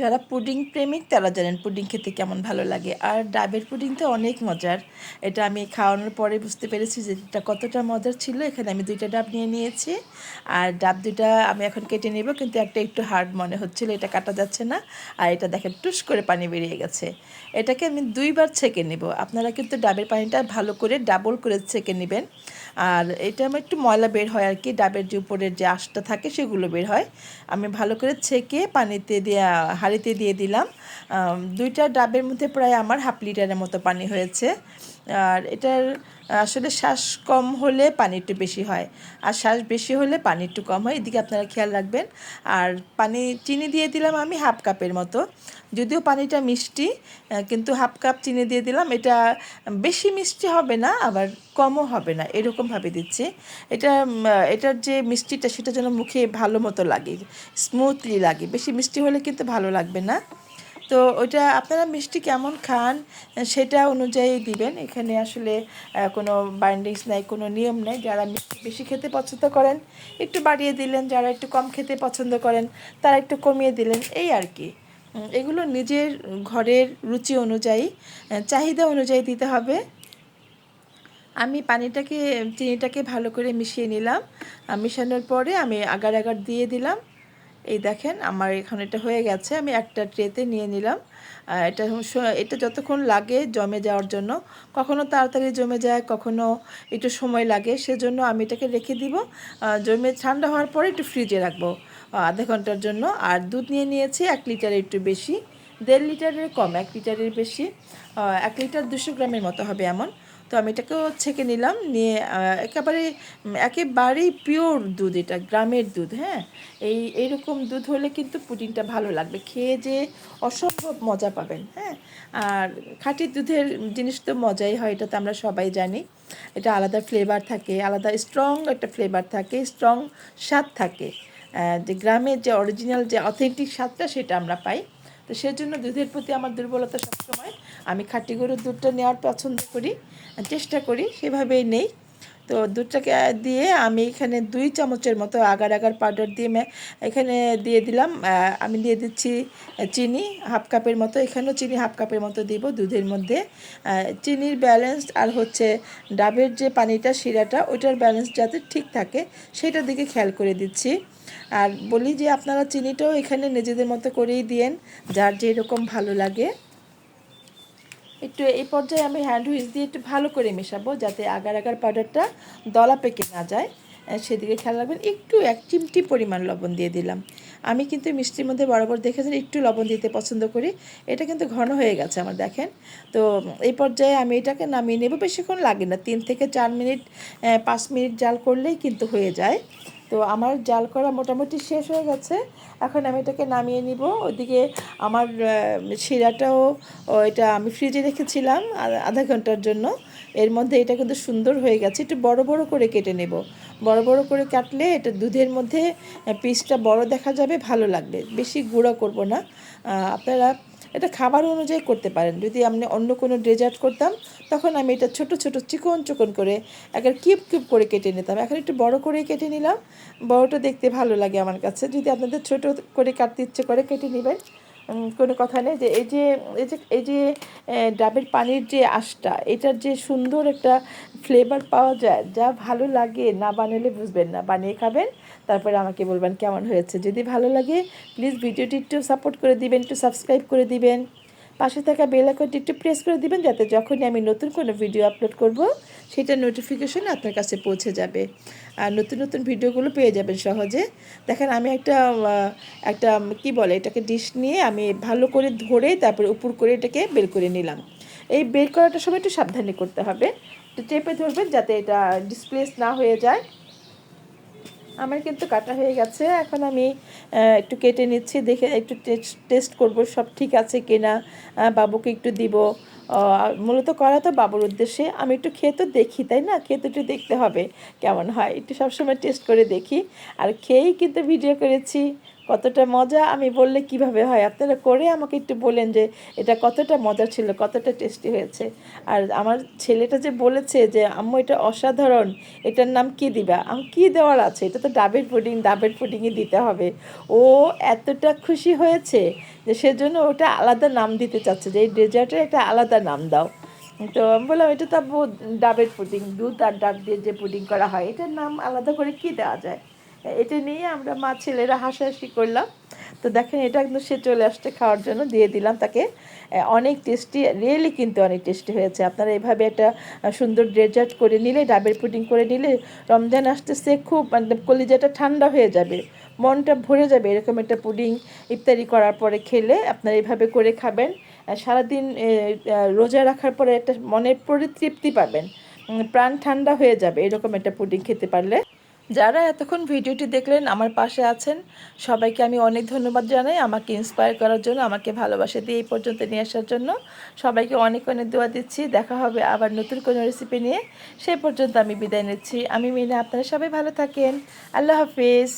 যারা পুডিং প্রেমিক, তারা জানেন পুডিং খেতে কেমন ভালো লাগে। আর ডাবের পুডিং তো অনেক মজার। এটা আমি খাওয়ানোর পরে বুঝতে পেরেছি যে এটা কতটা মজার ছিল। এখানে আমি দুইটা ডাব নিয়ে নিয়েছি। আর ডাব দুইটা আমি এখন কেটে নেব, কিন্তু একটা একটু হার্ড মনে হচ্ছিল, এটা কাটা যাচ্ছে না। আর এটা দেখেন, টুস করে পানি বেরিয়ে গেছে। এটাকে আমি দুইবার ছেঁকে নেব। আপনারা কিন্তু ডাবের পানিটা ভালো করে ডাবল করে ছেঁকে নেবেন। আর এটা আমার একটু ময়লা বের হয় আর কি, ডাবের যে উপরের যে আঁশটা থাকে সেগুলো বের হয়। আমি ভালো করে ছেঁকে পানিতে দেওয়া হাঁড়িতে দিয়ে দিলাম। দুইটা ডাবের মধ্যে প্রায় আমার হাফ লিটারের মতো পানি হয়েছে। আর এটার আসলে শ্বাস কম হলে পানি একটু বেশি হয়। আর শ্বাস বেশি হলে পানি একটু কম হয়। এদিকে আপনারা খেয়াল রাখবেন। আর পানি, চিনি দিয়ে দিলাম আমি হাফ কাপের মতো। যদিও পানিটা মিষ্টি কিন্তু হাফ কাপ চিনি দিয়ে দিলাম। এটা বেশি মিষ্টি হবে না, আবার কমও হবে না। এরকমভাবে দিচ্ছি। এটা এটার যে মিষ্টিটা, সেটা যেন মুখে ভালো মতো লাগে, স্মুথলি লাগে। বেশি মিষ্টি হলে কিন্তু ভালো লাগবে না। তো ওইটা আপনারা মিষ্টি কেমন খান, সেটা অনুযায়ী দিবেন। এখানে আসলে কোনো বাইন্ডিংস নাই, কোনো নিয়ম নেই। যারা মিষ্টি বেশি খেতে পছন্দ করেন, একটু বাড়িয়ে দিলেন। যারা একটু কম খেতে পছন্দ করেন, তারা একটু কমিয়ে দিলেন। এই আর কি। এগুলো নিজের ঘরের রুচি অনুযায়ী চাহিদা অনুযায়ী দিতে হবে। আমি পানিটাকে, চিনিটাকে ভালো করে মিশিয়ে নিলাম। মিশানোর পরে আমি আগার আগার দিয়ে দিলাম। এই দেখেন, আমার এখন এটা হয়ে গেছে, আমি একটা ট্রেতে নিয়ে নিলাম। এটা এটা যতক্ষণ লাগে জমে যাওয়ার জন্য। কখনো তাড়াতাড়ি জমে যায়, কখনো একটু সময় লাগে, সেজন্য আমি এটাকে রেখে দিব। জমে, ঠান্ডা হওয়ার পরে একটু ফ্রিজে রাখব আধা ঘণ্টার জন্য। আর দুধ নিয়ে নিয়েছি এক লিটারের একটু বেশি, দেড় লিটারের কম, এক লিটারের বেশি। এক লিটার দুশো গ্রামের মতো হবে এমন। তো আমি এটাকেও ছেঁকে নিলাম, নিয়ে একেবারে একেবারেই পিওর দুধ এটা, গ্রামের দুধ হ্যাঁ? এই, এইরকম দুধ হলে কিন্তু পুডিংটা ভালো লাগবে, খেয়ে যে অসম্ভব মজা পাবেন হ্যাঁ? আর খাঁটি দুধের জিনিস তো মজাই হয়, এটা তো আমরা সবাই জানি। এটা আলাদা ফ্লেভার থাকে, আলাদা স্ট্রং একটা ফ্লেভার থাকে স্ট্রং স্বাদ থাকে। যে গ্রামের যে অরিজিনাল যে অথেন্টিক স্বাদটা সেটা আমরা পাই। তো সেজন্য দুধের প্রতি আমার দুর্বলতা সবসময়। আমি খাঁটি গরুর দুধটা নেওয়ার পছন্দ করি, চেষ্টা করি, সেভাবেই নেই। তো দুধটাকে দিয়ে আমি এখানে দুই চামচের মতো আগার আগার পাউডার দিয়ে এখানে দিয়ে দিলাম আমি দিয়ে দিচ্ছি চিনি, হাফ কাপের মতো। এখানেও চিনি হাফ কাপের মতো দিব দুধের মধ্যে। চিনির ব্যালেন্স আর হচ্ছে ডাবের যে পানিটা, শিরাটা, ওইটার ব্যালেন্স যাতে ঠিক থাকে, সেটার দিকে খেয়াল করে দিচ্ছি। আর বলি যে আপনারা চিনিটাও এখানে নিজেদের মতো করেই দিয়েন, যার যেরকম ভালো লাগে। একটু এই পর্যায়ে আমি হ্যান্ড হুইস দিয়ে একটু ভালো করে মেশাবো যাতে আগার আগার পাউডারটা দলা পেকে না যায়। সেদিকে খেয়াল রাখবেন, একটু এক চিমটি পরিমাণ লবণ দিয়ে দিলাম। আমি কিন্তু মিষ্টির মধ্যে বরাবর দেখেছেন একটু লবণ দিতে পছন্দ করি। এটা কিন্তু ঘন হয়ে গেছে আমার দেখেন। তো এই পর্যায়ে আমি এটাকে নামিয়ে নেব, বেশিক্ষণ লাগে না, তিন থেকে চার মিনিট পাঁচ মিনিট জাল করলেই কিন্তু হয়ে যায়। তো আমার জাল করা মোটামুটি শেষ হয়ে গেছে। এখন আমি এটাকে নামিয়ে নিব। ওদিকে আমার শিরাটাও এটা আমি ফ্রিজে রেখেছিলাম আধা ঘণ্টার জন্য। এর মধ্যে এটা কিন্তু সুন্দর হয়ে গেছে। একটু বড় বড় করে কেটে নেব। বড় বড় করে কাটলে এটা দুধের মধ্যে পিসটা বড় দেখা যাবে, ভালো লাগবে। বেশি গুঁড়া করব না। আপনারা এটা খাবার অনুযায়ী করতে পারেন। যদি আপনি অন্য কোনো ডেজার্ট করতাম, তখন আমি এটা ছোট ছোট চিকন চিকন করে একবার কিপ কিপ করে কেটে নিতাম। এখন একটু বড় করে কেটে নিলাম। বড়টা দেখতে ভালো লাগে আমার কাছে। যদি আপনাদের ছোট করে কাটতে ইচ্ছে করে, কেটে নেবেন। কোনো কথা নেই যে এই যে এই যে এই যে ডাবের পানির যে আশটা, এটার যে সুন্দর একটা ফ্লেভার পাওয়া যায়, যা ভালো লাগে, না বানালে বুঝবেন না। বানিয়ে খাবেন, তারপরে আমাকে বলবেন কেমন হয়েছে। যদি ভালো লাগে প্লিজ ভিডিওটি একটু সাপোর্ট করে দিবেন, একটু সাবস্ক্রাইব করে দিবেন। পাশে থাকা বেল আইকনটি একটু প্রেস করে দিবেন যাতে যখনই আমি নতুন কোনো ভিডিও আপলোড করব সেটা নোটিফিকেশন আপনার কাছে পৌঁছে যাবে। আর নতুন নতুন ভিডিওগুলো পেয়ে যাবেন সহজে। দেখেন আমি একটা একটা কি বলে এটাকে ডিশ নিয়ে আমি ভালো করে ধরে তারপরে উপর করে এটাকে বের করে নিলাম। এই বের করাটার সময় একটু সাবধানে করতে হবে। একটু চেপে ধরবেন যাতে এটা ডিসপ্লেস না হয়ে যায়। আমার কিন্তু কাটা হয়ে গেছে। এখন আমি একটু কেটে নিচ্ছি, দেখে একটু টেস্ট করব সব ঠিক আছে কিনা। বাবুকে একটু দিব। মূলত করা তো বাবুর উদ্দেশ্যে। আমি একটু খেয়ে তো দেখি, তাই না? খেয়ে তো একটু দেখতে হবে কেমন হয়। একটু সবসময় টেস্ট করে দেখি। আর খেয়েই কিন্তু ভিডিও করেছি। কতটা মজা, আমি বললে কীভাবে হয়? আপনারা করে আমাকে একটু বলেন যে এটা কতটা মজা ছিল, কতটা টেস্টি হয়েছে। আর আমার ছেলেটা যে বলেছে যে, আম্মু, এটা অসাধারণ, এটার নাম কি দিবা? আমি, কী দেওয়ার আছে? এটা তো ডাবের পুডিং, ডাবের পুডিংই দিতে হবে। ও এতটা খুশি হয়েছে যে সেজন্য ওটা আলাদা নাম দিতে চাচ্ছে, যে এই ডেজার্টের একটা আলাদা নাম দাও। তো আমি বললাম, এটা তো ডাবের পুডিং, দুধ আর ডাব দিয়ে যে পুডিং করা হয়, এটার নাম আলাদা করে কি দেওয়া যায়? এটা নিয়ে আমরা মা ছেলেরা হাসাহাসি করলাম। তো দেখেন, এটা কিন্তু সে চলে আসছে খাওয়ার জন্য, দিয়ে দিলাম তাকে। অনেক টেস্টি রিয়েলি কিন্তু অনেক টেস্টি হয়েছে। আপনারা এভাবে একটা সুন্দর ডেজার্ট করে নিলে, ডাবের পুডিং করে নিলে, রমজান আসতেছে, খুব মানে কলিজাটা ঠান্ডা হয়ে যাবে, মনটা ভরে যাবে এরকম একটা পুডিং ইফতারি করার পরে খেলে। আপনারা এভাবে করে খাবেন। সারাদিন রোজা রাখার পরে একটা মনের পরিতৃপ্তি পাবেন। প্রাণ ঠান্ডা হয়ে যাবে এরকম একটা পুডিং খেতে পারলে। যারা এতক্ষণ ভিডিওটি দেখলেন আমার পাশে আছেন, সবাইকে আমি অনেক ধন্যবাদ জানাই আমাকে ইন্সপায়ার করার জন্য, আমাকে ভালোবাসে দিয়ে এই পর্যন্ত নিয়ে আসার জন্য। সবাইকে অনেক অনেক দোয়া দিচ্ছি, দেখা হবে আবার নতুন কোনো রেসিপি নিয়ে। সেই পর্যন্ত আমি বিদায় নিচ্ছি। আমি মিনা, আপনারা সবাই ভালো থাকেন। আল্লাহ হাফিজ।